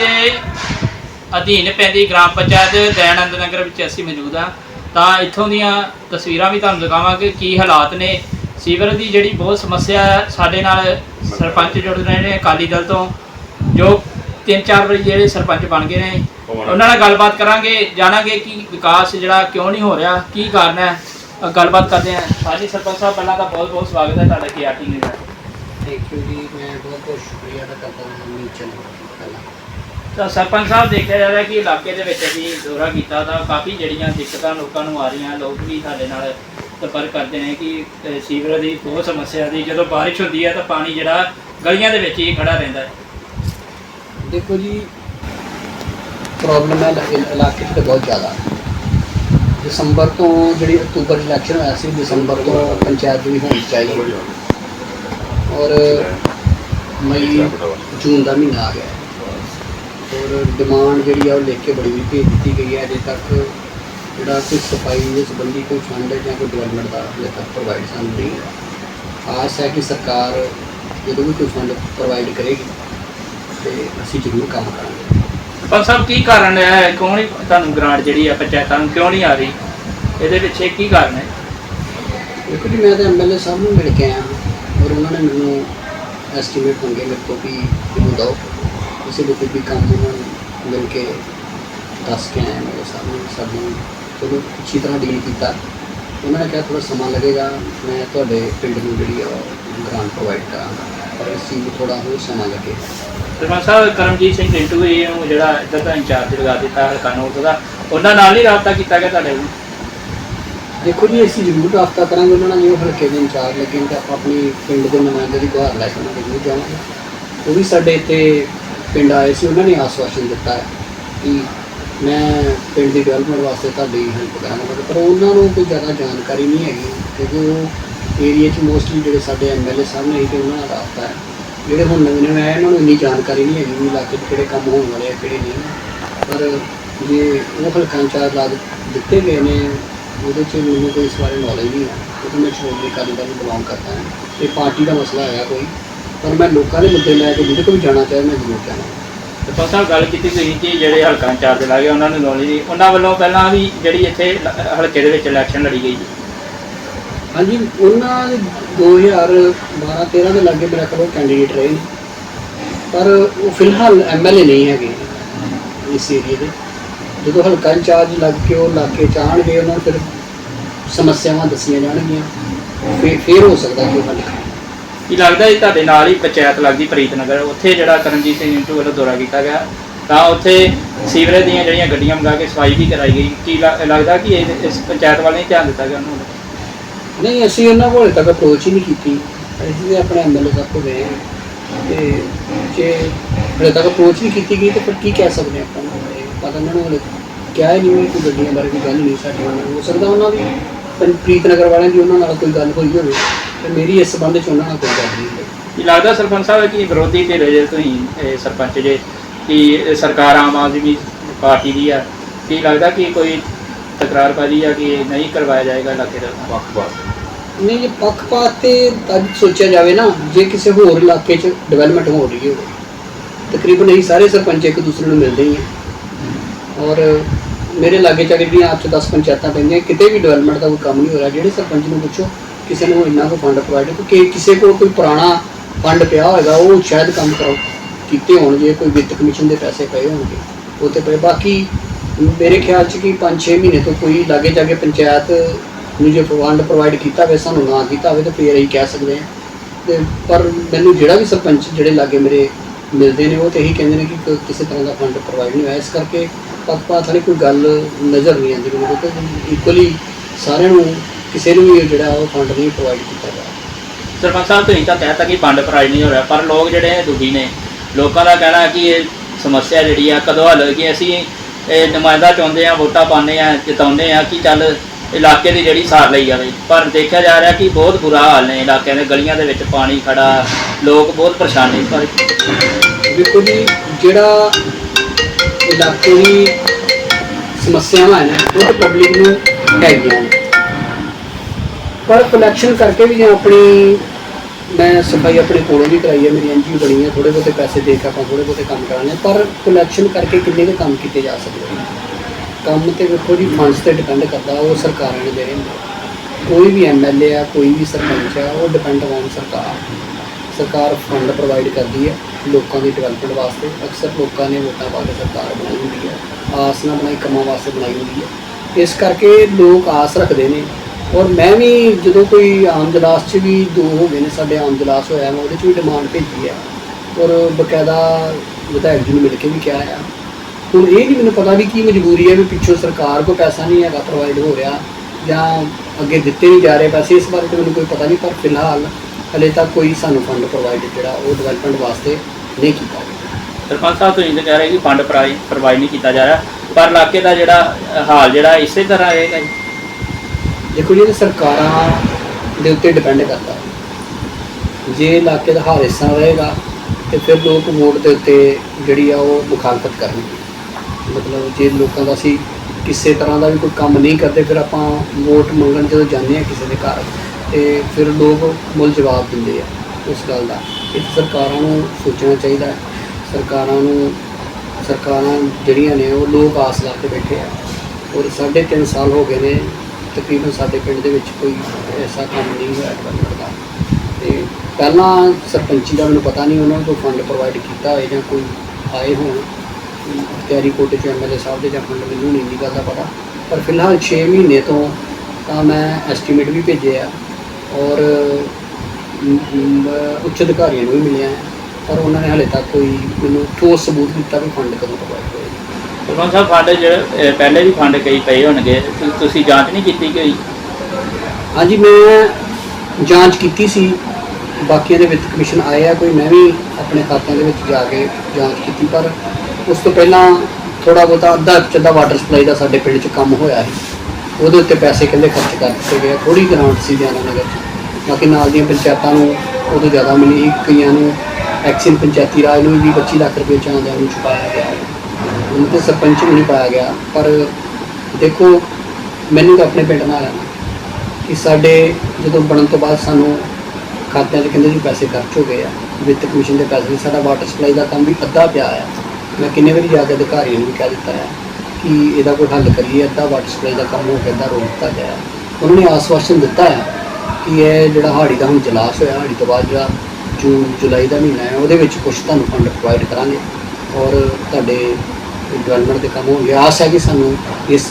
ਦੇ ਅਧੀਨ ਪੈਂਦੀ ਗ੍ਰਾਮ ਪੰਚਾਇਤ ਦਇਆਨੰਦ ਨਗਰ ਵਿੱਚ ਅਸੀਂ ਮੌਜੂਦ ਹਾਂ। ਤਾਂ ਇੱਥੋਂ ਦੀਆਂ ਤਸਵੀਰਾਂ ਵੀ ਤੁਹਾਨੂੰ ਦਿਖਾਵਾਂਗੇ ਕੀ ਹਾਲਾਤ ਨੇ। ਸੀਵਰ ਦੀ ਜਿਹੜੀ ਬਹੁਤ ਸਮੱਸਿਆ ਹੈ, ਸਾਡੇ ਨਾਲ ਸਰਪੰਚ ਜੁੜ ਰਹੇ ਨੇ ਅਕਾਲੀ ਦਲ ਤੋਂ, ਜੋ ਤਿੰਨ ਚਾਰ ਵਾਰੀ ਜਿਹੜੇ ਸਰਪੰਚ ਬਣ ਗਏ ਨੇ। ਉਹਨਾਂ ਨਾਲ ਗੱਲਬਾਤ ਕਰਾਂਗੇ, ਜਾਣਾਂਗੇ ਕਿ ਵਿਕਾਸ ਜਿਹੜਾ ਕਿਉਂ ਨਹੀਂ ਹੋ ਰਿਹਾ, ਕੀ ਕਾਰਨ ਹੈ। ਗੱਲਬਾਤ ਕਰਦੇ ਹਾਂ। ਹਾਂਜੀ, ਸਰਪੰਚ ਸਾਹਿਬ, ਪਹਿਲਾਂ ਤਾਂ ਬਹੁਤ ਬਹੁਤ ਸਵਾਗਤ ਹੈ ਤੁਹਾਡਾ ਕੇਆਰਟੀ ਨਿਊਜ਼ ਦਾ ਥੈਂਕ ਯੂ ਜੀ, ਮੈਂ ਬਹੁਤ ਬਹੁਤ ਸ਼ੁਕਰੀਆ ਅਦਾ ਕਰਦਾ ਹਾਂ ਨੀਚਨ ਪਹਿਲਾਂ। ਤਾਂ ਸਰਪੰਚ ਸਾਹਿਬ ਦੇਖਿਆ ਜਾ ਰਿਹਾ ਕਿ ਇਲਾਕੇ ਦੇ ਵਿੱਚ ਅਸੀਂ ਦੌਰਾ ਕੀਤਾ ਤਾਂ ਕਾਫੀ ਜਿਹੜੀਆਂ ਦਿੱਕਤਾਂ ਲੋਕਾਂ ਨੂੰ ਆ ਰਹੀਆਂ ਲੋਕ ਵੀ ਸਾਡੇ ਨਾਲ ਸੰਪਰਕ ਕਰਦੇ ਨੇ ਕਿ ਅ, ਸੀਵਰ ਦੀ ਬਹੁਤ ਸਮੱਸਿਆ ਦੀ ਜਦੋਂ ਬਾਰਿਸ਼ ਹੁੰਦੀ ਹੈ ਤਾਂ ਪਾਣੀ ਜਿਹੜਾ ਗਲੀਆਂ ਦੇ ਵਿੱਚ ਹੀ ਖੜਾ ਰਹਿੰਦਾ ਹੈ। ਦੇਖੋ ਜੀ ਪ੍ਰੋਬਲਮ ਹੈ ਇਲਾ- ਇਲਾਕੇ 'ਚ ਤਾਂ ਬਹੁਤ ਜ਼ਿਆਦਾ। ਦਸੰਬਰ ਤੋਂ ਜਿਹੜੀ ਅਕਤੂਬਰ 'ਚ ਇਲੈਕਸ਼ਨ ਹੋਇਆ ਸੀ ਦਸੰਬਰ ਤੋਂ ਪੰਚਾਇਤ ਵੀ ਹੋਣੀ ਚਾਹੀਦੀ। ਔਰ ਮਈ ਜੂਨ ਦਾ ਮਹੀਨਾ ਆ ਗਿਆ। ਹੈ। ਔਰ ਡਿਮਾਂਡ ਜਿਹੜੀ ਆ ਉਹ ਲਿਖ ਕੇ ਬੜੀ ਵੀ ਭੇਜ ਦਿੱਤੀ ਗਈ ਹੈ। ਅਜੇ ਤੱਕ ਜਿਹੜਾ ਕੋਈ ਸਫ਼ਾਈ ਦੇ ਸੰਬੰਧੀ ਕੋਈ ਫੰਡ ਜਾਂ ਕੋਈ ਡਿਵੈਲਪਮੈਂਟ ਦਾ ਹਲੇ ਤੱਕ ਪ੍ਰੋਵਾਈਡ ਸਾਨੂੰ ਨਹੀਂ ਹੈ ਆਸ ਹੈ ਕਿ ਸਰਕਾਰ ਜਦੋਂ ਵੀ ਕੋਈ ਫੰਡ ਪ੍ਰੋਵਾਈਡ ਕਰੇਗੀ ਤੇ ਅਸੀਂ ਜ਼ਰੂਰ ਕੰਮ ਕਰਾਂਗੇ। ਸਰਪੰਚ ਸਾਹਿਬ ਕੀ ਕਾਰਨ ਹੈ? ਕਿਉਂ ਨਹੀਂ ਤੁਹਾਨੂੰ ਗ੍ਰਾਂਟ ਜਿਹੜੀ ਆ ਪੰਚਾਇਤਾਂ ਨੂੰ ਕਿਉਂ ਨਹੀਂ ਆ ਰਹੀ? ਇਹਦੇ ਪਿੱਛੇ ਕੀ ਕਾਰਨ ਹੈ? ਦੇਖੋ ਜੀ ਮੈਂ ਤਾਂ ਐਮਐਲਏ ਸਾਹਿਬ ਨੂੰ ਮਿਲ ਕੇ ਆਇਆ ਹਾਂ ਔਰ ਉਹਨਾਂ ਨੇ ਮੈਨੂੰ ਐਸਟੀਮੇਟ ਮੰਗੇ ਮੇਰੇ ਤੋਂ ਵੀ ਇਹਨੂੰ ਦਿਓ। ਕਿਸੇ ਦੇ ਕੋਈ ਵੀ ਕੰਮ ਉਹਨਾਂ ਨੂੰ ਮਿਲ ਕੇ ਦੱਸ ਕੇ ਆਇਆ ਮੇਰੇ ਸਾਹਮਣੇ ਸਾਨੂੰ ਚਲੋ ਅੱਛੀ ਤਰ੍ਹਾਂ ਡੀਲ ਕੀਤਾ। ਉਹਨਾਂ ਨੇ ਕਿਹਾ ਥੋੜਾ ਸਮਾਂ ਲੱਗੇਗਾ ਮੈਂ ਤੁਹਾਡੇ ਪਿੰਡ ਨੂੰ ਜਿਹੜੀ ਆ ਗ੍ਰਾਂਟ ਪ੍ਰੋਵਾਈਡ ਕਰਾਂਗਾ ਪਰ ਇਸ ਚੀਜ਼ ਨੂੰ ਥੋੜਾ ਹੋਰ ਸਮਾਂ ਲੱਗੇਗਾ ਸਰਪੰਚ ਸਾਹਿਬ ਕਰਮਜੀਤ ਸਿੰਘ ਰਿੰਟੂ ਜੀ ਨੂੰ ਜਿਹੜਾ ਇੱਧਰ ਦਾ ਇੰਚਾਰਜ ਲਗਾ ਦਿੱਤਾ ਹਲਕਾ ਨੋਟ ਦਾ ਉਹਨਾਂ ਨਾਲ ਹੀ ਰਾਬਤਾ ਕੀਤਾ ਗਿਆ ਤੁਹਾਡੇ ਨੂੰ ਦੇਖੋ ਜੀ ਅਸੀਂ ਜ਼ਰੂਰ ਰਾਬਤਾ ਕਰਾਂਗੇ ਉਹਨਾਂ ਨਾਲ ਜੋ ਹਲਕੇ ਦੇ ਇੰਚਾਰਜ ਲੱਗੇ ਨੇ ਤੇ ਆਪਾਂ ਆਪਣੀ ਪਿੰਡ ਦੇ ਨੁਮਾਇੰਦੇ ਦੀ ਗੁਹਾਰ ਲੈ ਕੇ ਉਹਨਾਂ ਦੇ ਜ਼ਰੂਰ ਜਾਵਾਂਗੇ। ਉਹ ਵੀ ਸਾਡੇ ਇੱਥੇ ਪਿੰਡ ਆਏ ਸੀ, ਉਹਨਾਂ ਨੇ ਆਸਵਾਸ਼ਨ ਦਿੱਤਾ ਹੈ ਕਿ ਮੈਂ ਪਿੰਡ ਦੀ ਡਿਵੈਲਪਮੈਂਟ ਵਾਸਤੇ ਤੁਹਾਡੀ ਹੈਲਪ ਕਰਾਂਗਾ ਪਰ ਉਹਨਾਂ ਨੂੰ ਕੋਈ ਜ਼ਿਆਦਾ ਜਾਣਕਾਰੀ ਨਹੀਂ ਹੈਗੀ, ਕਿਉਂਕਿ ਉਹ ਏਰੀਆ 'ਚ ਮੋਸਟਲੀ ਜਿਹੜੇ ਸਾਡੇ ਐਮਐਲਏ ਸਾਹਮਣੇ ਹੀ ਤੇ ਉਹਨਾਂ ਦਾ ਰਾਬਤਾ ਹੈ। ਜਿਹੜੇ ਹੁਣ ਨਵੇਂ ਨਵੇਂ ਆਏ, ਉਹਨਾਂ ਨੂੰ ਇੰਨੀ ਜਾਣਕਾਰੀ ਨਹੀਂ ਹੈਗੀ ਵੀ ਇਲਾਕੇ 'ਚ ਕਿਹੜੇ ਕੰਮ ਹੋਣ ਵਾਲੇ ਆ, ਕਿਹੜੇ ਨਹੀਂ। ਪਰ ਜੇ ਉਹ ਹਲਕਾ ਇੰਚਾਰਜ ਲਾ ਦਿੱਤੇ ਗਏ ਨੇ, ਉਹਦੇ 'ਚ ਮੈਨੂੰ ਕੋਈ ਇਸ ਬਾਰੇ ਨੌਲੇਜ ਨਹੀਂ ਹੈ, ਕਿਉਂਕਿ ਮੈਂ ਸ਼੍ਰੋਮਣੀ ਅਕਾਲੀ ਦਲ ਨੂੰ ਬਿਲੋਂਗ ਕਰਦਾ ਹਾਂ। ਇਹ ਪਾਰਟੀ ਦਾ ਮਸਲਾ ਹੈਗਾ ਕੋਈ। ਪਰ ਮੈਂ ਲੋਕਾਂ ਦੇ ਮੁੱਦੇ ਲੈ ਕੇ ਜਿਹਦੇ ਕੋਲ ਵੀ ਜਾਣਾ ਚਾਹੇ ਮੈਂ ਜ਼ਰੂਰ ਜਾਣਾ। ਸਰਪੰਚ ਸਾਹਿਬ ਗੱਲ ਕੀਤੀ ਤੁਸੀਂ ਕਿ ਜਿਹੜੇ ਹਲਕਾ ਇੰਚਾਰਜ ਲਾਗੇ ਉਹਨਾਂ ਨੂੰ ਨੌਲੇਜ ਨਹੀਂ ਉਹਨਾਂ ਵੱਲੋਂ ਪਹਿਲਾਂ ਵੀ ਜਿਹੜੀ ਇੱਥੇ ਲ- ਹਲਕੇ ਦੇ ਵਿੱਚ ਇਲੈਕਸ਼ਨ ਲੜੀ ਗਈ ਹਾਂਜੀ ਉਹਨਾਂ ਦੇ 2012-13 ਦੇ ਲਾਗੇ ਮੇਰਾ ਕੋਲ ਕੈਂਡੀਡੇਟ ਰਹੇ ਨੇ। ਪਰ ਉਹ ਫਿਲਹਾਲ ਐਮਐਲਏ ਨਹੀਂ ਹੈਗੇ ਇਸ ਏਰੀਏ ਦੇ। ਜਦੋਂ ਹਲਕਾ ਇੰਚਾਰਜ ਲੱਗ ਕੇ ਉਹ ਇਲਾਕੇ ਚਾਹਣਗੇ ਉਹਨਾਂ ਨੂੰ ਫਿਰ ਸਮੱਸਿਆਵਾਂ ਦੱਸੀਆਂ ਜਾਣਗੀਆਂ। ਫਿਰ ਫਿਰ ਹੋ ਸਕਦਾ ਕਿ ਉਹ ਹੱਲ ਕੀ ਲੱਗਦਾ ਜੀ ਤੁਹਾਡੇ ਨਾਲ ਹੀ ਪੰਚਾਇਤ ਲੱਗਦੀ ਪ੍ਰੀਤਨਗਰ ਉੱਥੇ ਜਿਹੜਾ ਕਰਮਜੀਤ ਸਿੰਘ ਇੰਟੂ ਵੱਲੋਂ ਦੌਰਾ ਕੀਤਾ ਗਿਆ। ਤਾਂ ਉੱਥੇ ਸੀਵਰੇਜ ਦੀਆਂ ਜਿਹੜੀਆਂ ਗੱਡੀਆਂ ਮੰਗਾ ਕੇ ਸਫ਼ਾਈ ਵੀ ਕਰਾਈ ਗਈ। ਕੀ ਲ- ਲੱਗਦਾ ਕਿ ਇਹ- ਇਸ ਪੰਚਾਇਤ ਵੱਲ ਨਹੀਂ ਧਿਆਨ ਦਿੱਤਾ ਗਿਆ ਉਹਨੂੰ ਨਹੀਂ, ਅਸੀਂ ਉਹਨਾਂ ਕੋਲ ਹਲੇ ਤੱਕ ਅਪਰੋਚ ਹੀ ਨਹੀਂ ਕੀਤੀ। ਅਸੀਂ ਤੇ ਆਪਣੇ ਐਮਐਲਏ ਸਾਹਿਬ ਕੋਲ ਗਏ ਹਾਂ। ਤੇ ਜੇ ਹਲੇ ਤੱਕ ਅਪਰੋਚ ਨਹੀਂ ਕੀਤੀ ਗਈ, ਤਾਂ ਫਿਰ ਕੀ ਕਹਿ ਸਕਦੇ ਆਪਾਂ? ਨੂੰ ਇਹ ਪਤਾ ਉਹਨਾਂ ਨੂੰ ਕਿਹਾ ਹੀ ਨਹੀਂ ਵੀ ਕੋਈ ਗੱਡੀਆਂ ਬਾਰੇ ਕੋਈ ਗੱਲ ਨਹੀਂ ਸਾਡੇ। ਨਾਲ ਹੋ ਸਕਦਾ ਉਹਨਾਂ ਦੀ ਪੰ- ਪ੍ਰੀਤਨਗਰ ਵਾਲਿਆਂ ਦੀ ਉਹਨਾਂ ਨਾਲ ਕੋਈ ਗੱਲ ਹੋਈ ਹੋਵੇ ਤੇ ਮੇਰੀ ਇਸ ਸੰਬੰਧ 'ਚ ਉਹਨਾਂ ਨਾਲ ਕੋਈ ਗੱਲ ਨਹੀਂ ਹੋਈ। ਕੀ ਲੱਗਦਾ ਸਰਪੰਚ ਸਾਹਿਬ ਕਿ ਵਿਰੋਧੀ ਧਿਰ ਜੇ ਤੁਸੀਂ ਇਹ ਸਰਪੰਚ ਜੇ ਕਿ ਇਹ ਸਰਕਾਰ ਆਮ ਆਦਮੀ ਪਾਰਟੀ ਦੀ ਆ? ਕੀ ਲੱਗਦਾ ਕਿ ਕੋਈ ਤਕਰਾਰਬਾਜ਼ੀ ਆ ਕਿ ਨਹੀਂ ਕਰਵਾਇਆ ਜਾਏਗਾ ਇਲਾਕੇ ਦਾ? ਨਹੀਂ ਜੇ ਪੱਖਪਾਤ ਤੇ ਅੱਜ ਸੋਚਿਆ ਜਾਵੇ ਨਾ ਜੇ ਕਿਸੇ ਹੋਰ ਇਲਾਕੇ 'ਚ ਡਿਵੈਲਪਮੈਂਟ ਹੋ ਰਹੀ ਹੋਵੇ ਤਕਰੀਬਨ ਅਸੀਂ ਸਾਰੇ ਸਰਪੰਚ ਇੱਕ ਦੂਸਰੇ ਨੂੰ ਮਿਲਦੇ ਹੀ ਹਾਂ ਔਰ ਮੇਰੇ ਲਾਗੇ ਚਾਗੇ ਜਿਹੜੀਆਂ ਆਪ 'ਚ 10 ਪੰਚਾਇਤਾਂ ਪੈਂਦੀਆਂ ਕਿਤੇ ਵੀ ਡਿਵੈਲਪਮੈਂਟ ਦਾ ਕੋਈ ਕੰਮ ਨਹੀਂ ਹੋ ਰਿਹਾ, ਜਿਹੜੇ ਸਰਪੰਚ ਨੂੰ ਪੁੱਛੋ, ਕਿਸੇ ਨੂੰ ਇੰਨਾ ਕੋ ਫੰਡ ਪ੍ਰੋਵਾਈਡ ਕਿਉਂਕਿ ਕਿਸੇ ਕੋਲ ਕੋਈ ਪੁਰਾਣਾ ਫੰਡ ਪਿਆ ਹੋਏਗਾ, ਉਹ ਸ਼ਾਇਦ ਕੰਮ ਕਰਾਓ ਕੀਤੇ ਹੋਣਗੇ, ਕੋਈ ਵਿੱਤ ਕਮਿਸ਼ਨ ਦੇ ਪੈਸੇ ਪਏ ਹੋਣਗੇ, ਉਹ ਤੇ ਪਏ। ਬਾਕੀ ਮੇਰੇ ਖਿਆਲ 'ਚ ਕਿ 5-6 ਮਹੀਨੇ ਤੋਂ ਕੋਈ ਲਾਗੇ ਜਾਗੇ ਪੰਚਾਇਤ ਨੂੰ ਜੇ ਫੰਡ ਪ੍ਰੋਵਾਈਡ ਕੀਤਾ ਹੋਵੇ, ਸਾਨੂੰ ਨਾ ਕੀਤਾ ਹੋਵੇ, ਤਾਂ ਫੇਰ ਅਸੀਂ ਕਹਿ ਸਕਦੇ ਹਾਂ। ਤੇ ਪਰ ਮੈਨੂੰ ਜਿਹੜਾ ਵੀ ਸਰਪੰਚ ਜਿਹੜੇ ਲਾਗੇ ਮੇਰੇ ਮਿਲਦੇ ਨੇ, ਉਹ ਤੇ ਇਹੀ ਕਹਿੰਦੇ ਨੇ ਕਿ ਕਿਸੇ ਤਰ੍ਹਾਂ ਦਾ ਫੰਡ ਪ੍ਰੋਵਾਈਡ ਨਹੀਂ ਹੋਇਆ। ਇਸ ਕਰਕੇ ਪੱਖਪਾਤ ਵਾਲੀ ਕੋਈ ਗੱਲ ਨਜ਼ਰ ਨਹੀਂ ਆਉਂਦੀ ਮੈਨੂੰ ਕਿਉਂਕਿ ਇਕੁਅਲੀ ਸਾਰਿਆਂ ਨੂੰ ਕਿਸੇ ਨੂੰ ਵੀ ਜਿਹੜਾ ਉਹ ਫੰਡ ਨਹੀਂ ਪ੍ਰੋਵਾਈਡ ਕੀਤਾ ਜਾ ਰਿਹਾ। ਸਰਪੰਚ ਸਾਹਿਬ ਤੁਸੀਂ ਤਾਂ ਕਹਿਤਾ ਕਿ ਫੰਡ ਪ੍ਰਾਈਜ਼ ਨਹੀਂ ਹੋ ਰਿਹਾ ਪਰ ਲੋਕ ਜਿਹੜੇ ਦੁਖੀ ਨੇ ਲੋਕਾਂ ਦਾ ਕਹਿਣਾ ਕਿ ਇਹ ਸਮੱਸਿਆ ਜਿਹੜੀ ਆ ਕਦੋਂ ਹੱਲ ਹੋਏਗੀ। ਅਸੀਂ ਇਹ ਨੁਮਾਇੰਦਾ ਚਾਹੁੰਦੇ ਆ ਵੋਟਾਂ ਪਾਉਂਦੇ ਆ ਜਿਤਾਉਂਦੇ ਆ ਕਿ ਚੱਲ ਇਲਾਕੇ ਦੀ ਜਿਹੜੀ ਸਾਰ ਲਈ ਜਾਵੇ। ਪਰ ਦੇਖਿਆ ਜਾ ਰਿਹਾ ਕਿ ਬਹੁਤ ਬੁਰਾ ਹਾਲ ਨੇ ਇਲਾਕਿਆਂ ਦੇ ਗਲੀਆਂ ਦੇ ਵਿੱਚ ਪਾਣੀ ਖੜਾ ਲੋਕ ਬਹੁਤ ਪਰੇਸ਼ਾਨ ਨੇ। ਪਰ ਦੇਖੋ ਜੀ ਜਿਹੜਾ ਇਲਾਕੇ ਸਮੱਸਿਆਵਾਂ ਨੇ, ਉਹ ਪਬਲਿਕ ਨੂੰ ਹੈਗੀਆਂ ਨੇ। ਪਰ ਕਲੈਕਸ਼ਨ ਕਰਕੇ ਵੀ ਜਾਂ ਆਪਣੀ, ਮੈਂ ਸਫ਼ਾਈ ਆਪਣੇ ਕੋਲੋਂ ਵੀ ਕਰਾਈ ਹੈ, ਮੇਰੀ ਐਨਜੀਓ ਬਣੀ ਹੈ ਥੋੜੇ ਬਹੁਤੇ ਪੈਸੇ ਦੇ ਕੇ ਆਪਾਂ ਥੋੜੇ ਬਹੁਤੇ ਕੰਮ ਕਰਾਣੇ ਪਰ ਕਲੈਕਸ਼ਨ ਕਰਕੇ ਕਿੰਨੇ ਕੁ ਕੰਮ ਕੀਤੇ ਜਾ ਸਕਦੇ ਨੇ? ਕੰਮ ਤੇ ਵੇਖੋ ਜੀ ਫੰਡਸ ਤੇ ਡਿਪੈਂਡ ਕਰਦਾ, ਉਹ ਸਰਕਾਰਾਂ ਨੇ ਦੇਣੇ ਹੁੰਦੇ ਕੋਈ ਵੀ ਐਮਐਲਏ ਆ, ਕੋਈ ਵੀ ਸਰਪੰਚ ਆ, ਉਹ ਡਿਪੈਂਡ ਔਨ ਸਰਕਾਰ। ਸਰਕਾਰ ਫੰਡ ਪ੍ਰੋਵਾਈਡ ਕਰਦੀ ਹੈ। ਲੋਕਾਂ ਦੀ ਡਿਵੈਲਪਮੈਂਟ ਵਾਸਤੇ, ਅਕਸਰ ਲੋਕਾਂ ਨੇ ਵੋਟਾਂ ਪਾ ਕੇ ਸਰਕਾਰ ਬਣਾਈ ਹੁੰਦੀ ਹੈ, ਆਸ ਨਾਲ ਬਣਾਈ, ਕੰਮਾਂ ਵਾਸਤੇ ਬਣਾਈ ਹੁੰਦੀ ਹੈ। ਇਸ ਕਰਕੇ ਲੋਕ ਆਸ ਰੱਖਦੇ ਨੇ। ਔਰ ਮੈਂ ਵੀ ਜਦੋਂ ਕੋਈ ਆਮ ਜਲਾਸ 'ਚ ਵੀ ਦੋ ਹੋ ਗਏ ਨੇ, ਸਾਡੇ ਆਮ ਜਲਾਸ ਹੋਇਆ ਮੈਂ ਉਹਦੇ 'ਚ ਵੀ ਡਿਮਾਂਡ ਭੇਜੀ ਹੈ। ਔਰ ਬਕਾਇਦਾ ਵਿਧਾਇਕ ਜੀ ਨੂੰ ਮਿਲ ਕੇ ਵੀ ਕਿਹਾ ਆ ਹੁਣ ਇਹ ਨਹੀਂ ਮੈਨੂੰ ਪਤਾ ਵੀ ਕੀ ਮਜਬੂਰੀ ਹੈ ਵੀ ਪਿੱਛੋਂ ਸਰਕਾਰ ਕੋਲ ਪੈਸਾ ਨਹੀਂ ਹੈਗਾ ਪ੍ਰੋਵਾਈਡ ਹੋ ਰਿਹਾ ਜਾਂ ਅੱਗੇ ਦਿੱਤੇ ਨਹੀਂ ਜਾ ਰਹੇ ਪੈਸੇ, ਇਸ ਬਾਰੇ ਤਾਂ ਮੈਨੂੰ ਕੋਈ ਪਤਾ ਨਹੀਂ, ਪਰ ਫਿਲਹਾਲ ਹਲੇ ਤੱਕ ਕੋਈ ਸਾਨੂੰ ਫੰਡ ਪ੍ਰੋਵਾਈਡ ਜਿਹੜਾ ਉਹ ਡਿਵੈਲਪਮੈਂਟ ਵਾਸਤੇ ਨਹੀਂ ਕੀਤਾ ਗਿਆ। ਸਰਪੰਚ ਸਾਹਿਬ ਤੁਸੀਂ ਤਾਂ ਕਹਿ ਰਹੇ ਕਿ ਫੰਡ ਪ੍ਰੋਵਾਈਡ ਨਹੀਂ ਕੀਤਾ ਜਾ ਰਿਹਾ ਪਰ ਇਲਾਕੇ ਦਾ ਜਿਹੜਾ ਹਾਲ ਜਿਹੜਾ ਇਸੇ ਤਰ੍ਹਾਂ ਰਹੇਗਾ ਜੀ ਦੇਖੋ ਜੀ ਇਹ ਸਰਕਾਰਾਂ ਦੇ ਉੱਤੇ ਡਿਪੈਂਡ ਕਰਦਾ। ਜੇ ਇਲਾਕੇ ਦਾ ਹਾਲ ਇਸ ਰਹੇਗਾ ਤੇ ਫਿਰ ਲੋਕ ਵੋਟ ਦੇ ਉੱਤੇ ਜਿਹੜੀ ਆ ਉਹ ਮੁਖਾਲਫਤ ਕਰਨਗੇ। ਮਤਲਬ ਜੇ ਲੋਕਾਂ ਦਾ ਅਸੀਂ ਕਿਸੇ ਤਰ੍ਹਾਂ ਦਾ ਵੀ ਕੋਈ ਕੰਮ ਨਹੀਂ ਕਰਦੇ ਫਿਰ ਆਪਾਂ ਵੋਟ ਮੰਗਣ ਜਦੋਂ ਜਾਂਦੇ ਆ ਕਿਸੇ ਦੇ ਘਰ। ਤੇ ਫਿਰ ਲੋਕ ਮੁੱਲ ਜਵਾਬ ਦਿੰਦੇ ਆ ਉਸ ਗੱਲ ਦਾ। ਇਹ ਸਰਕਾਰਾਂ ਨੂੰ ਸੋਚਣਾ ਚਾਹੀਦਾ ਹੈ। ਸਰਕਾਰਾਂ ਨੂੰ, ਸਰਕਾਰਾਂ ਜਿਹੜੀਆਂ ਨੇ ਉਹ ਲੋਕ ਆਸ ਲਾ ਕੇ ਬੈਠੇ ਆ। ਔਰ ਸਾਢੇ ਤਿੰਨ ਸਾਲ ਹੋ ਗਏ ਨੇ, ਤਕਰੀਬਨ ਸਾਡੇ ਪਿੰਡ ਦੇ ਵਿੱਚ ਕੋਈ ਐਸਾ ਕੰਮ ਨਹੀਂ ਹੋਇਆ ਡਿਵੈਲਪਮੈਂਟ ਦਾ। ਤੇ ਪਹਿਲਾਂ ਸਰਪੰਚੀ ਦਾ ਮੈਨੂੰ ਪਤਾ ਨਹੀਂ, ਉਹਨਾਂ ਨੂੰ ਕੋਈ ਫੰਡ ਪ੍ਰੋਵਾਈਡ ਕੀਤਾ ਹੋਏ ਜਾਂ ਕੋਈ ਆਏ ਹੋਣ। ਤਿਆਰੀ ਕੋਟੇ ਚ ਐਮਐਲਏ ਸਾਹਿਬ ਦੇ ਜਾਂ ਫੰਡ ਮੈਨੂੰ ਨਹੀਂ ਇੰਨੀ ਗੱਲ ਦਾ ਪਤਾ। ਪਰ ਫਿਲਹਾਲ 6 ਮਹੀਨੇ ਤੋਂ ਤਾਂ ਮੈਂ ਐਸਟੀਮੇਟ ਵੀ ਭੇਜੇ ਆ ਔਰ ਉੱਚ ਅਧਿਕਾਰੀਆਂ ਨੂੰ ਵੀ ਮਿਲਿਆ ਪਰ ਉਹਨਾਂ ਨੇ ਹਾਲੇ ਤੱਕ ਕੋਈ ਮੈਨੂੰ ਠੋਸ ਸਬੂਤ ਦਿੱਤਾ ਵੀ ਫੰਡ ਕਦੋਂ ਪ੍ਰੋਵਾਈਡ ਹੋਏਗਾ ਸਰਪੰਚ ਸਾਹਿਬ ਫੰਡ ਜਿਹੜੇ ਪਹਿਲੇ ਵੀ ਫੰਡ ਕਈ ਪਏ ਹੋਣਗੇ। ਤੁਸੀਂ ਜਾਂਚ ਨਹੀਂ ਕੀਤੀ ਕਿ ਹਾਂਜੀ ਮੈਂ ਜਾਂਚ ਕੀਤੀ ਸੀ। ਬਾਕੀਆਂ ਦੇ ਵਿੱਤ ਕਮਿਸ਼ਨ ਆਏ ਆ ਕੋਈ। ਮੈਂ ਵੀ ਆਪਣੇ ਖਾਤਿਆਂ ਦੇ ਵਿੱਚ ਜਾ ਕੇ ਜਾਂਚ ਕੀਤੀ। ਪਰ ਉਸ ਤੋਂ ਪਹਿਲਾਂ ਥੋੜਾ ਬਹੁਤਾ ਅੱਧਾ ਅੱਧਾ ਵਾਟਰ ਸਪਲਾਈ ਦਾ ਸਾਡੇ ਪਿੰਡ 'ਚ ਕੰਮ ਹੋਇਆ ਸੀ। ਉਹਦੇ ਉੱਤੇ ਪੈਸੇ ਕਹਿੰਦੇ ਖਰਚ ਕਰ ਦਿੱਤੇ ਗਏ ਥੋੜੀ ਗ੍ਰਾਂਟ ਸੀ ਦਿਆਨਾ ਨਗਰ 'ਚ ਬਾਕੀ ਨਾਲ ਦੀਆਂ ਪੰਚਾਇਤਾਂ ਨੂੰ ਉਦੋਂ ਜ਼ਿਆਦਾ ਮਿਲੀ ਕਈਆਂ ਨੂੰ ਐਕਸ਼ਨ ਪੰਚਾਇਤੀ ਰਾਜ ਨੂੰ ਵੀ 25 ਲੱਖ ਰੁਪਏ ਚਾਹੁੰਦਿਆਂ ਨੂੰ ਚੁਕਾਇਆ ਗਿਆ। ਉਹਨਾਂ ਤੇ ਸਰਪੰਚ ਨੂੰ ਨਹੀਂ ਪਾਇਆ ਗਿਆ। ਪਰ ਦੇਖੋ, ਮੈਨੂੰ ਤਾਂ ਆਪਣੇ ਪਿੰਡ ਨਾਲ ਹੈ ਕਿ ਸਾਡੇ ਜਦੋਂ ਬਣਨ ਤੋਂ ਬਾਅਦ ਸਾਨੂੰ ਖਾਤਿਆਂ 'ਚ ਕਹਿੰਦੇ ਜੀ ਪੈਸੇ ਖਰਚ ਹੋ ਗਏ ਆ। ਵਿੱਤ ਕਮਿਸ਼ਨ ਦੇ ਪੈਸੇ, ਸਾਡਾ ਵਾਟਰ ਸਪਲਾਈ ਦਾ ਕੰਮ ਵੀ ਅੱਧਾ ਪਿਆ ਆ। ਮੈਂ ਕਿੰਨੇ ਵਾਰੀ ਜਾ ਕੇ ਅਧਿਕਾਰੀਆਂ ਨੂੰ ਵੀ ਕਹਿ ਦਿੱਤਾ ਹੈ ਕਿ ਇਹਦਾ ਕੋਈ ਹੱਲ ਕਰੀਏ, ਅੱਧਾ ਵਾਟਰ ਸਪਲਾਈ ਦਾ ਕੰਮ ਹੋ ਗਿਆ, ਅੱਧਾ ਰੋਕ ਦਿੱਤਾ ਗਿਆ। ਉਹਨਾਂ ਨੇ ਆਸਵਾਸ਼ਨ ਦਿੱਤਾ ਹੈ ਕਿ ਇਹ ਜਿਹੜਾ ਹਾੜੀ ਦਾ ਹੁਣ ਜਲਾਸ ਹੋਇਆ, ਹਾੜੀ ਤੋਂ ਬਾਅਦ ਜਿਹੜਾ ਜੂਨ, ਜੁਲਾਈ ਦਾ ਮਹੀਨਾ ਹੈ, ਉਹਦੇ ਵਿੱਚ ਕੁਝ ਤੁਹਾਨੂੰ ਫੰਡ ਪ੍ਰੋਵਾਈਡ ਕਰਾਂਗੇ। ਔਰ ਤੁਹਾਡੇ ਡਿਵੈਲਪਮੈਂਟ ਦੇ ਕੰਮ ਹੋਣਗੇ। ਆਸ ਹੈ ਕਿ ਸਾਨੂੰ ਇਸ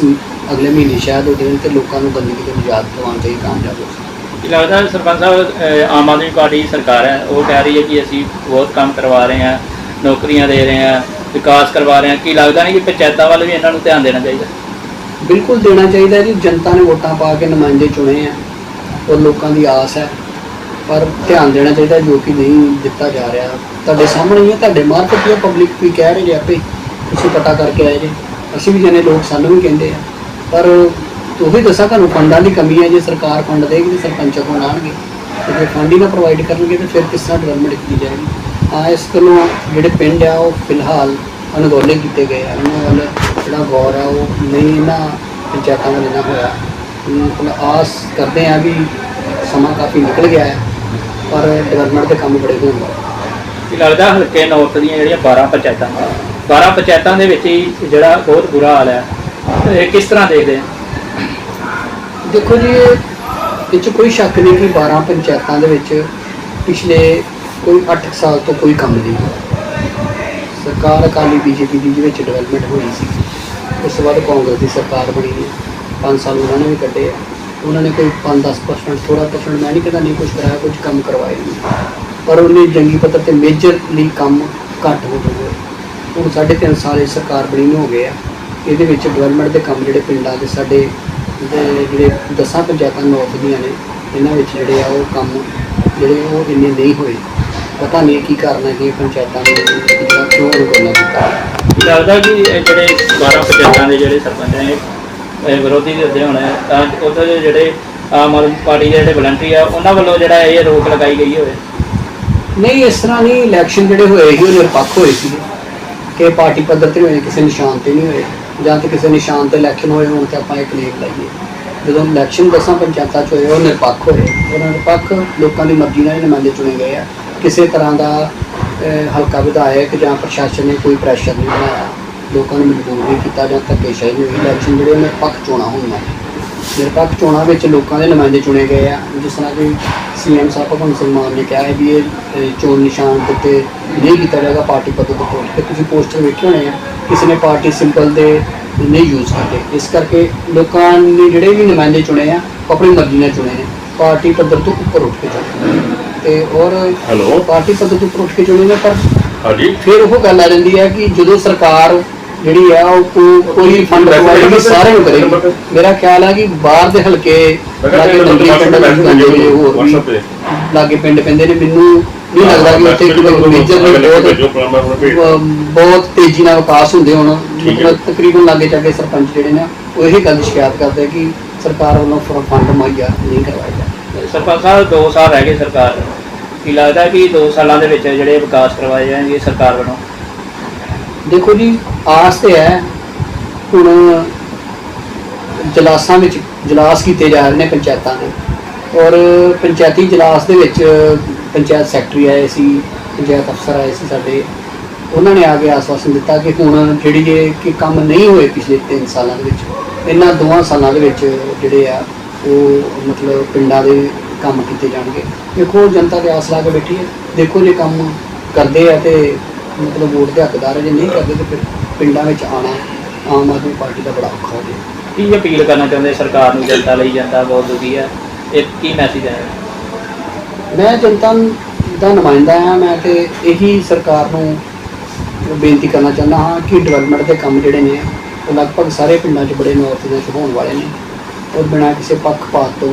ਅਗਲੇ ਮਹੀਨੇ, ਸ਼ਾਇਦ ਉਹ ਦੇਣ ਤੇ ਲੋਕਾਂ ਨੂੰ ਗੰਦਗੀ ਤੋਂ ਨਿਜਾਤ ਦਿਵਾਉਣ 'ਚ ਹੀ ਕਾਮਯਾਬ ਹੋ ਸਕੇ ਲੱਗਦਾ ਸਰਪੰਚ ਸਾਹਿਬ ਆਮ ਆਦਮੀ ਪਾਰਟੀ ਸਰਕਾਰ ਹੈ? ਉਹ ਕਹਿ ਰਹੀ ਹੈ ਕਿ ਅਸੀਂ ਬਹੁਤ ਕੰਮ ਕਰਵਾ ਰਹੇ ਹਾਂ, ਨੌਕਰੀਆਂ ਦੇ ਰਹੇ ਹਾਂ। ਵਿਕਾਸ ਕਰਵਾ ਰਹੇ ਹਾਂ। ਕੀ ਲੱਗਦਾ ਨਹੀਂ ਕਿ ਪੰਚਾਇਤਾਂ ਵੱਲ ਵੀ ਇਹਨਾਂ ਨੂੰ ਧਿਆਨ ਦੇਣਾ ਚਾਹੀਦਾ? ਬਿਲਕੁਲ ਦੇਣਾ ਚਾਹੀਦਾ ਜੀ। ਜਨਤਾ ਨੇ ਵੋਟਾਂ ਪਾ ਕੇ ਨੁਮਾਇੰਦੇ ਚੁਣੇ ਆ ਔਰ ਲੋਕਾਂ ਦੀ ਆਸ ਹੈ। ਪਰ ਧਿਆਨ ਦੇਣਾ ਚਾਹੀਦਾ ਜੋ ਕਿ ਨਹੀਂ ਦਿੱਤਾ ਜਾ ਰਿਹਾ। ਤੁਹਾਡੇ ਸਾਹਮਣੇ ਹੀ ਹੈ ਤੁਹਾਡੇ ਮਾਰਕੀਟ ਦੀ ਪਬਲਿਕ ਵੀ ਕਹਿ ਰਹੇ ਜੇ ਆਪੇ। ਤੁਸੀਂ ਪਤਾ ਕਰਕੇ ਆਏ ਜੇ। ਅਸੀਂ ਵੀ ਜਨੇ ਲੋਕ, ਸਾਨੂੰ ਵੀ ਕਹਿੰਦੇ ਆ। ਪਰ ਉਹੀ ਦੱਸਾਂ, ਤੁਹਾਨੂੰ ਫੰਡਾਂ ਦੀ ਕਮੀ ਹੈ। ਜੇ ਸਰਕਾਰ ਫੰਡ ਦੇਗੀ ਤੇ ਸਰਪੰਚਾਂ ਕੋਲ ਆਉਣਗੇ ਤੇ ਜੇ ਫੰਡ ਹੀ ਨਾ ਪ੍ਰੋਵਾਈਡ ਕਰਨਗੇ, ਤੇ ਫਿਰ ਕਿਸ ਤਰ੍ਹਾਂ ਡਿਵੈਲਪਮੈਂਟ ਕੀਤੀ ਜਾਏਗੀ? ਆ ਇਸ ਕੋਲੋਂ ਜਿਹੜੇ ਪਿੰਡ ਆ ਉਹ ਫਿਲਹਾਲ ਅਣਗੌਲੇ ਕੀਤੇ ਗਏ ਆ। ਉਹਨਾਂ ਵੱਲ ਜਿਹੜਾ ਗੌਰ ਆ ਉਹ ਨਹੀਂ ਇਹਨਾਂ ਪੰਚਾਇਤਾਂ ਵੱਲ ਇਹਨਾਂ ਹੋਇਆ। ਮਤਲਬ ਆਸ ਕਰਦੇ ਆ ਵੀ ਸਮਾਂ ਕਾਫੀ ਨਿਕਲ ਗਿਆ ਹੈ ਪਰ ਡਿਵੈਲਪਮੈਂਟ ਦੇ ਕੰਮ ਬੜੇ ਹੋਣ। ਕੀ ਲੱਗਦਾ ਹਲਕੇ ਨੌਰਥ ਦੀਆਂ ਜਿਹੜੀਆਂ 12 ਪੰਚਾਇਤਾਂ 12 ਪੰਚਾਇਤਾਂ ਦੇ ਵਿੱਚ ਹੀ ਜਿਹੜਾ ਬਹੁਤ ਬੁਰਾ ਹਾਲ ਹੈ। ਇਹ ਕਿਸ ਤਰ੍ਹਾਂ ਦੇਖਦੇ ਆ? ਦੇਖੋ ਜੀ ਇਹ 'ਚ ਕੋਈ ਸ਼ੱਕ ਨਹੀਂ ਕਿ 12 ਪੰਚਾਇਤਾਂ ਦੇ ਵਿੱਚ ਪਿਛਲੇ ਕੋਈ 8 ਸਾਲ ਤੋਂ ਕੋਈ ਕੰਮ ਨਹੀਂ। ਸਰਕਾਰ ਅਕਾਲੀ ਬੀਜੇਪੀ ਦੀ ਜਿਹਦੇ ਵਿੱਚ ਡਿਵੈਲਪਮੈਂਟ ਹੋਈ ਸੀ। ਉਸ ਤੋਂ ਬਾਅਦ ਕਾਂਗਰਸ ਦੀ ਸਰਕਾਰ ਬਣੀ ਹੈ 5 ਸਾਲ ਉਹਨਾਂ ਨੇ ਵੀ ਕੱਢੇ ਆ। ਉਹਨਾਂ ਨੇ ਕੋਈ 5-10% ਥੋੜਾ ਪਰਸੈਂਟ ਮੈਂ ਨਹੀਂ ਕਹਿੰਦਾ, ਨਹੀਂ ਕੁਝ ਕਰਾਇਆ ਕੁਝ ਕੰਮ ਕਰਵਾਏ ਨਹੀਂ। ਪਰ ਉਹਨੇ ਜੰਗੀ ਪੱਧਰ ਤੇ ਮੇਜਰਲੀ ਕੰਮ ਘੱਟ ਹੋ ਗਏ। ਹੁਣ ਸਾਢੇ ਤਿੰਨ ਸਾਲ ਇਹ ਸਰਕਾਰ ਬਣੀ ਨੂੰ ਹੋ ਗਏ ਆ। ਇਹਦੇ ਵਿੱਚ ਡਿਵੈਲਪਮੈਂਟ ਦੇ ਕੰਮ ਜਿਹੜੇ ਪਿੰਡਾਂ ਦੇ ਸਾਡੇ ਜਿਹੜੇ ਦਸਾਂ ਪੰਚਾਇਤਾਂ ਨੌਰਥ ਦੀਆਂ ਨੇ, ਇਹਨਾਂ ਵਿੱਚ ਜਿਹੜੇ ਆ ਉਹ ਕੰਮ ਜਿਹੜੇ ਉਹ ਇੰਨੇ ਨਹੀਂ ਹੋਏ। ਪਤਾ ਨਹੀਂ ਕੀ ਕਾਰਨ ਹੈ ਕਿ ਪੰਚਾਇਤਾਂ ਨੇ ਜਿਹੜਾ ਕਿਉਂ ਕੀਤਾ। ਕੀ ਲੱਗਦਾ ਕਿ ਇਹ ਜਿਹੜੇ 12 ਪੰਚਾਇਤਾਂ ਦੇ ਜਿਹੜੇ ਸਰਪੰਚ ਨੇ ਇਹ ਵਿਰੋਧੀ ਦੇ ਹੁੰਦੇ ਹੋਣੇ ਤਾਂ ਉੱਥੇ ਦੇ ਜਿਹੜੇ ਆਮ ਆਦਮੀ ਪਾਰਟੀ ਦੇ ਜਿਹੜੇ ਵਲੰਟਰੀ ਆ ਉਹਨਾਂ ਵੱਲੋਂ ਜਿਹੜਾ ਇਹ ਰੋਕ ਲਗਾਈ ਗਈ ਹੋਵੇ। ਨਹੀਂ ਇਸ ਤਰ੍ਹਾਂ ਨਹੀਂ ਇਲੈਕਸ਼ਨ ਜਿਹੜੇ ਹੋਏ ਸੀ ਉਹ ਨਿਰਪੱਖ ਹੋਏ ਸੀ। ਕਿ ਪਾਰਟੀ ਪੱਧਰ ਤੇ ਹੋਏ ਕਿਸੇ ਨਿਸ਼ਾਨ ਤੇ ਨਹੀਂ ਹੋਏ ਜਾਂ ਤੇ ਕਿਸੇ ਨਿਸ਼ਾਨ ਤੇ ਇਲੈਕਸ਼ਨ ਹੋਏ ਹੋਣ ਤੇ ਆਪਾਂ ਇਹ ਕਲੇਮ ਲਾਈਏ। ਜਦੋਂ ਇਲੈਕਸ਼ਨ ਦਸਾਂ ਪੰਚਾਇਤਾਂ ਚ ਹੋਏ ਉਹ ਨਿਰਪੱਖ ਹੋਏ ਉਹ ਨਿਰਪੱਖ ਲੋਕਾਂ ਦੀ ਮਰਜ਼ੀ ਨਾਲ ਹੀ ਨੁਮਾਇੰਦੇ ਚੁਣੇ ਗਏ ਆ। ਕਿਸੇ ਤਰ੍ਹਾਂ ਦਾ ਹਲਕਾ ਵਿਧਾਇਕ ਜਾਂ ਪ੍ਰਸ਼ਾਸਨ ਨੇ ਕੋਈ ਪ੍ਰੈਸ਼ਰ ਨਹੀਂ ਬਣਾਇਆ। ਲੋਕਾਂ ਨੂੰ ਮਜਬੂਰ ਨਹੀਂ ਕੀਤਾ ਜਾਂ ਧੱਕੇਸ਼ਾਹੀ ਨਹੀਂ ਹੋਈ ਇਲੈਕਸ਼ਨ ਜਿਹੜੇ ਉਹ ਨਿਰਪੱਖ ਚੋਣਾਂ ਹੋਈਆਂ। ਨਿਰਪੱਖ ਚੋਣਾਂ ਵਿੱਚ ਲੋਕਾਂ ਦੇ ਨੁਮਾਇੰਦੇ ਚੁਣੇ ਗਏ ਆ। ਜਿਸ ਤਰ੍ਹਾਂ ਕਿ ਸੀਐਮ ਸਾਹਿਬ ਭਗਵੰਤ ਸਿੰਘ ਮਾਨ ਨੇ ਕਿਹਾ ਹੈ ਵੀ ਇਹ ਚੋਣ ਨਿਸ਼ਾਨ ਦੇ ਨਹੀਂ ਕੀਤਾ ਜਾਏਗਾ, ਪਾਰਟੀ ਪੱਧਰ ਤੋਂ ਤੋੜ ਕੇ ਤੁਸੀਂ ਪੋਸਟਰ ਵੇਖੇ ਹੋਣੇ ਆ, ਕਿਸੇ ਨੇ ਪਾਰਟੀ ਸਿੰਬਲ ਦੇ ਨਹੀਂ ਯੂਜ਼ ਕੀਤੇ ਇਸ ਕਰਕੇ ਲੋਕਾਂ ਨੇ ਜਿਹੜੇ ਵੀ ਨੁਮਾਇੰਦੇ ਚੁਣੇ ਆ ਆਪਣੀ ਮਰਜ਼ੀ ਨਾਲ ਚੁਣੇ ਨੇ। ਪਾਰਟੀ ਪੱਧਰ ਤੋਂ ਉੱਪਰ ਉੱਠ ਕੇ ਚੁਣੇ ਤੇ ਔਰ ਹੈਲੋ ਪਾਰਟੀ ਪੱਧਰ ਤੋਂ ਉੱਪਰ ਉੱਠ ਕੇ ਚੁਣੇ ਨੇ ਪਰ ਹਾਂਜੀ। ਫਿਰ ਉਹ ਗੱਲ ਆ ਜਾਂਦੀ ਹੈ ਕਿ ਜਦੋਂ ਸਰਕਾਰ ਜਿਹੜੀ ਆ ਉਹ ਕੋ- ਕੋਈ ਫੰਡ ਪ੍ਰੋਵਾਈਡ ਸਾਰਿਆਂ ਨੂੰ ਕਰੇਗੀ ਮੇਰਾ ਖਿਆਲ ਹੈ ਕਿ ਬਾਹਰ ਦੇ ਹਲਕੇ ਲਾਗੇ ਪਿੰਡ ਵਿੱਚ ਪੈਂਦੇ ਨੇ ਹੋਰ ਵੀ WhatsApp ਤੇ। ਲਾਗੇ ਪਿੰਡ ਪੈਂਦੇ ਨੇ। ਮੈਨੂੰ ਨਹੀਂ ਲੱਗਦਾ ਕਿ ਉੱਥੇ ਕੋਈ ਮੇਜਰ ਬਹੁਤ ਅਹ ਬਹੁਤ ਤੇਜ਼ੀ ਨਾਲ ਵਿਕਾਸ ਹੁੰਦੇ ਹੁਣ। ਠੀਕ ਹੈ। ਮਤਲਬ ਤਕਰੀਬਨ ਲਾਗੇ ਚਾਗੇ ਸਰਪੰਚ ਜਿਹੜੇ ਨੇ ਉਹ ਇਹ ਗੱਲ ਦੀ ਸ਼ਿਕਾਇਤ ਕਰਦੇ ਕਿ ਸਰਕਾਰ ਵੱਲੋਂ ਫੰਡ ਮੁਹੱਈਆ ਨਹੀਂ ਕਰਵਾਇਆ ਸਰਪੰਚ ਸਾਹਿਬ 2 ਸਾਲ ਰਹਿ ਗਏ ਸਰਕਾਰ ਨੂੰ। ਕੀ ਲੱਗਦਾ ਕਿ 2 ਸਾਲਾਂ ਦੇ ਵਿੱਚ ਜਿਹੜੇ ਵਿਕਾਸ ਕਰਵਾਏ ਜਾਣਗੇ ਸਰਕਾਰ ਵੱਲੋਂ? ਦੇਖੋ ਜੀ, ਆਸ ਤੇ ਹੈ, ਹੁਣ ਜਲਾਸਾਂ ਵਿੱਚ ਜਲਾਸ ਕੀਤੇ ਜਾ ਰਹੇ ਨੇ ਪੰਚਾਇਤਾਂ ਦੇ। ਔਰ ਪੰਚਾਇਤੀ ਜਲਾਸ ਦੇ ਵਿੱਚ ਪੰਚਾਇਤ ਸੈਕਟਰੀ ਆਏ ਸੀ, ਪੰਚਾਇਤ ਅਫਸਰ ਆਏ ਸੀ ਸਾਡੇ। ਉਹਨਾਂ ਨੇ ਆ ਕੇ ਆਸਵਾਸਨ ਦਿੱਤਾ ਕਿ ਹੁਣ ਜਿਹੜੀ ਇਹ ਕਿ ਕੰਮ ਨਹੀਂ ਹੋਏ ਪਿਛਲੇ 3 ਸਾਲਾਂ ਦੇ ਵਿੱਚ, ਇਹਨਾਂ ਦੋਵਾਂ ਸਾਲਾਂ ਦੇ ਵਿੱਚ ਜਿਹੜੇ ਆ ਉਹ ਮਤਲਬ ਪਿੰਡਾਂ ਦੇ ਕੰਮ ਕੀਤੇ ਜਾਣਗੇ। ਦੇਖੋ ਜਨਤਾ ਦੇ ਆਸ ਲਾ ਕੇ ਬੈਠੀ ਹੈ। ਦੇਖੋ ਜੇ ਕੰਮ ਕਰਦੇ ਆ ਤੇ ਮਤਲਬ ਵੋਟ ਦੇ ਹੱਕਦਾਰ ਹੈ ਜੇ ਨਹੀਂ ਕਰਦੇ ਤੇ ਫਿਰ ਪਿੰਡਾਂ ਵਿੱਚ ਆਣਾ ਆਮ ਆਦਮੀ ਪਾਰਟੀ ਦਾ ਬੜਾ ਔਖਾ ਹੋ ਜਾਏ ਕੀ ਅਪੀਲ ਕਰਨਾ ਚਾਹੁੰਦੇ? ਸਰਕਾਰ ਨੂੰ ਜਨਤਾ ਲਈ ਜਨਤਾ ਬਹੁਤ ਦੁਖੀ ਹੈ ਇਹ ਕੀ ਮੈਸੇਜ ਹੈ? ਮੈਂ ਜਨਤਾ ਦਾ ਨੁਮਾਇੰਦਾ ਹਾਂ ਮੈਂ ਤੇ ਇਹੀ ਸਰਕਾਰ ਨੂੰ ਬੇਨਤੀ ਕਰਨਾ ਚਾਹੁੰਦਾ ਹਾਂ ਕਿ ਡਿਵੈਲਪਮੈਂਟ ਦੇ ਕੰਮ ਜਿਹੜੇ ਨੇ ਉਹ ਲਗਭਗ ਸਾਰੇ ਪਿੰਡਾਂ 'ਚ ਬੜੇ ਨੌਰਥ ਦੇ ਸ਼ੁਰੂ ਹੋਣ ਵਾਲੇ ਨੇ। ਔਰ ਬਿਨਾਂ ਕਿਸੇ ਪੱਖਪਾਤ ਤੋਂ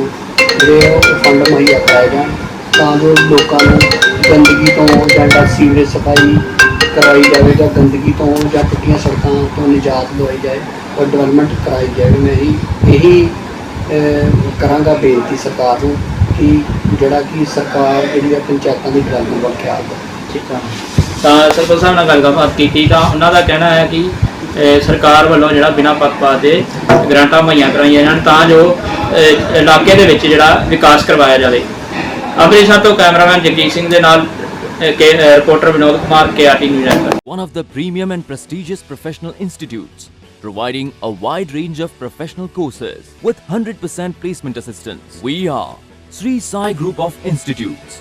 ਜਿਹੜੇ ਉਹ ਫੰਡ ਮੁਹੱਈਆ ਕਰਾਏ ਜਾਣ, ਤਾਂ ਜੋ ਲੋਕਾਂ ਨੂੰ ਗੰਦਗੀ ਤੋਂ ਜਾਂ ਸੀਵਰੇਜ ਸਫ਼ਾਈ ਕਰਵਾਈ ਜਾਵੇ ਜਾਂ ਗੰਦਗੀ ਤੋਂ ਜਾਂ ਟੁੱਟੀਆਂ ਸੜਕਾਂ ਤੋਂ ਨਿਜਾਤ ਦਵਾਈ ਜਾਏ ਔਰ ਡਿਵੈਲਪਮੈਂਟ ਕਰਾਈ ਜਾਵੇ ਮੈਂ ਇਹੀ ਇਹੀ ਕਰਾਂਗਾ ਬੇਨਤੀ ਸਰਕਾਰ ਨੂੰ ਕਿ ਜਿਹੜਾ ਕਿ ਸਰਕਾਰ ਜਿਹੜੀ ਆ ਪੰਚਾਇਤਾਂ ਦੀ ਡਿਵੈਲਪਮੈਂਟ ਵੱਲ ਖਿਆਲ ਦੇ ਠੀਕ ਆ। ਤਾਂ ਸਰਪੰਚ ਸਾਹਿਬ ਨਾਲ ਗੱਲਬਾਤ ਕੀਤੀ ਤਾਂ ਉਹਨਾਂ ਦਾ ਕਹਿਣਾ ਹੈ ਕਿ ਸਰਕਾਰ ਵੱਲੋਂ ਜਿਹੜਾ ਬਿਨਾਂ ਪੱਖਪਾਤ ਦੇ ਗ੍ਰਾਂਟਾਂ ਮੁਹੱਈਆ ਕਰਾਈਆਂ ਜਾਣ ਤਾਂ ਜੋ ਅਹ, ਇਲਾਕੇ ਦੇ ਵਿੱਚ ਜਿਹੜਾ ਵਿਕਾਸ ਕਰਵਾਇਆ ਜਾਵੇ ਅੰਮ੍ਰਿਤਸਰ ਤੋਂ ਕੈਮਰਾਮੈਨ ਜਗਜੀਤ ਸਿੰਘ ਦੇ ਨਾਲ ਅਹ, ਕੇ ਅਹ, reporter Vinod Kumar KRT news network one of the premium and prestigious professional institutes, providing a wide range of professional courses with 100% placement assistance. We are Sri Sai Group of Institutes.